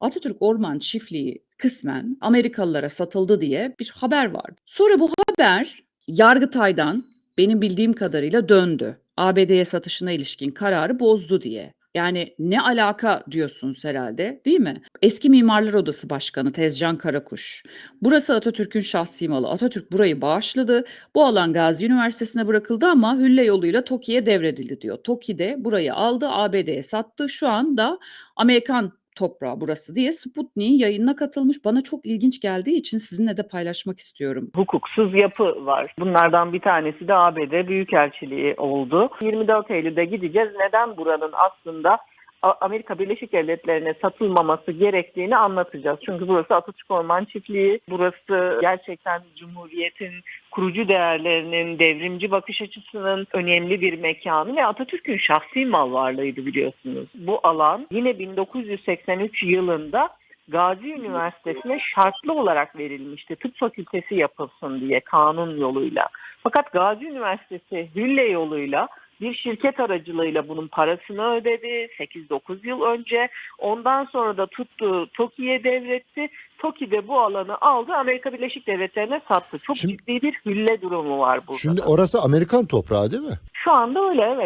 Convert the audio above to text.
Atatürk Orman Çiftliği kısmen Amerikalılara satıldı diye bir haber vardı. Sonra bu haber Yargıtay'dan benim bildiğim kadarıyla döndü. ABD'ye satışına ilişkin kararı bozdu diye. Yani ne alaka diyorsunuz herhalde değil mi? Eski Mimarlar Odası Başkanı Tezcan Karakuş. Burası Atatürk'ün şahsi malı. Atatürk burayı bağışladı. Bu alan Gazi Üniversitesi'ne bırakıldı ama hülle yoluyla TOKİ'ye devredildi diyor. TOKİ de burayı aldı ABD'ye sattı. Şu anda Amerikan toprağı burası diye Sputnik'in yayınına katılmış. Bana çok ilginç geldiği için sizinle de paylaşmak istiyorum. hukuksuz yapı var. Bunlardan bir tanesi de ABD Büyükelçiliği oldu. 24 Eylül'de gideceğiz. Neden buranın aslında Amerika Birleşik Devletleri'ne satılmaması gerektiğini anlatacağız. Çünkü burası Atatürk Orman Çiftliği. Burası gerçekten Cumhuriyet'in kurucu değerlerinin, devrimci bakış açısının önemli bir mekanı ve Atatürk'ün şahsi mal varlığıydı biliyorsunuz. Bu alan yine 1983 yılında Gazi Üniversitesi'ne şartlı olarak verilmişti. Tıp fakültesi yapılsın diye kanun yoluyla. Fakat Gazi Üniversitesi hülle yoluyla bir şirket aracılığıyla bunun parasını ödedi 8-9 yıl önce. Ondan sonra da tuttu TOKİ'ye devretti. TOKİ de bu alanı aldı Amerika Birleşik Devletleri'ne sattı. Çok Şimdi- ciddi bir hülle durumu var burada. Şimdi orası Amerikan toprağı değil mi? Şu anda öyle evet.